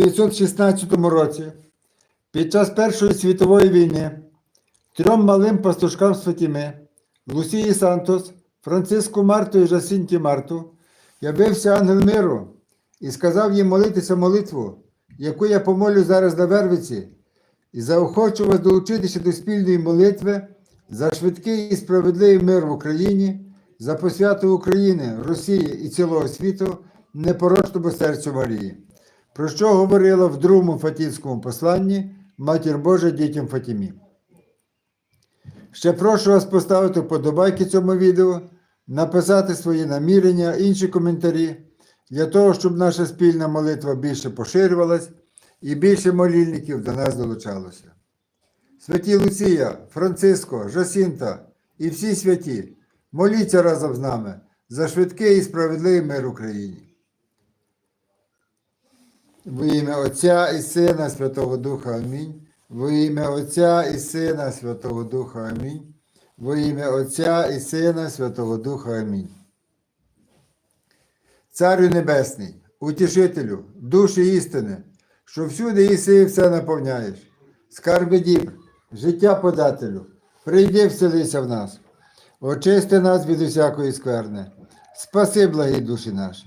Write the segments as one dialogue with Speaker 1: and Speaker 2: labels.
Speaker 1: 1916 році, під час Першої світової війни, трьом малим пастушкам з Фатіми, Лусії Сантос, Франциску Марту і Жасінті Марту, явився ангел миру і сказав їм молитися молитву, яку я помолю зараз на Вервиці, і заохочу вас долучитися до спільної молитви за швидкий і справедливий мир в Україні, за посвяту України, Росії і цілого світу непорочному серцю Марії про що говорила в другому Фатівському посланні Матір Божа дітям Фатімі. Ще прошу вас поставити вподобайки цьому відео, написати свої намірення, інші коментарі, для того, щоб наша спільна молитва більше поширювалась і більше молільників до нас долучалося. Святі Луція, Франциско, Жасінта і всі святі, моліться разом з нами за швидкий і справедливий мир Україні. Во ім'я Отця і Сина Святого Духа Амінь. Во ім'я Отця і Сина Святого Духа Амінь. Во ім'я Отця і Сина Святого Духа Амінь. Царю Небесний, утішителю, душі істини, що всюди іси і все наповняєш, скарби дібр, життя подателю, прийди вселися в нас, очисти нас від усякої скверни, спаси благі душі наші.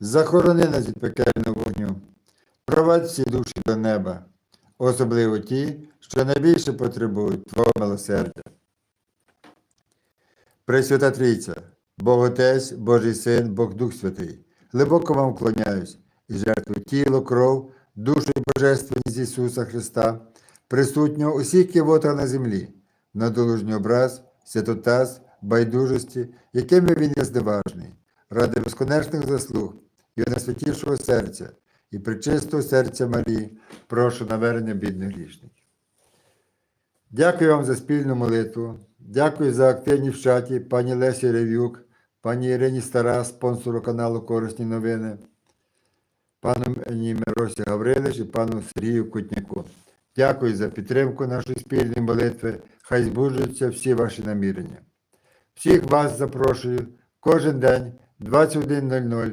Speaker 1: захорони нас від пекельного вогню, провадь всі душі до неба, особливо ті, що найбільше потребують Твого милосердя. Пресвята Трійця, Бог Отець, Божий Син, Бог Дух Святий, глибоко вам вклоняюсь і жертвую тіло, кров, душу і божественність Ісуса Христа, присутнього усіх кивотах на землі, на долужній образ, святотаз, байдужості, якими він є здиважний, ради безконечних заслуг і найсвятішого серця і причистого серця Марії, прошу навернення бідних грішників. Дякую вам за спільну молитву. Дякую за активність в чаті пані Лесі Ревюк, пані Ірині Стара, спонсору каналу Корисні новини, пану Миросі Гаврилиш і пану Сергію Кутняку. Дякую за підтримку нашої спільної молитви. Хай збуджуються всі ваші намірення. Всіх вас запрошую кожен день 21.00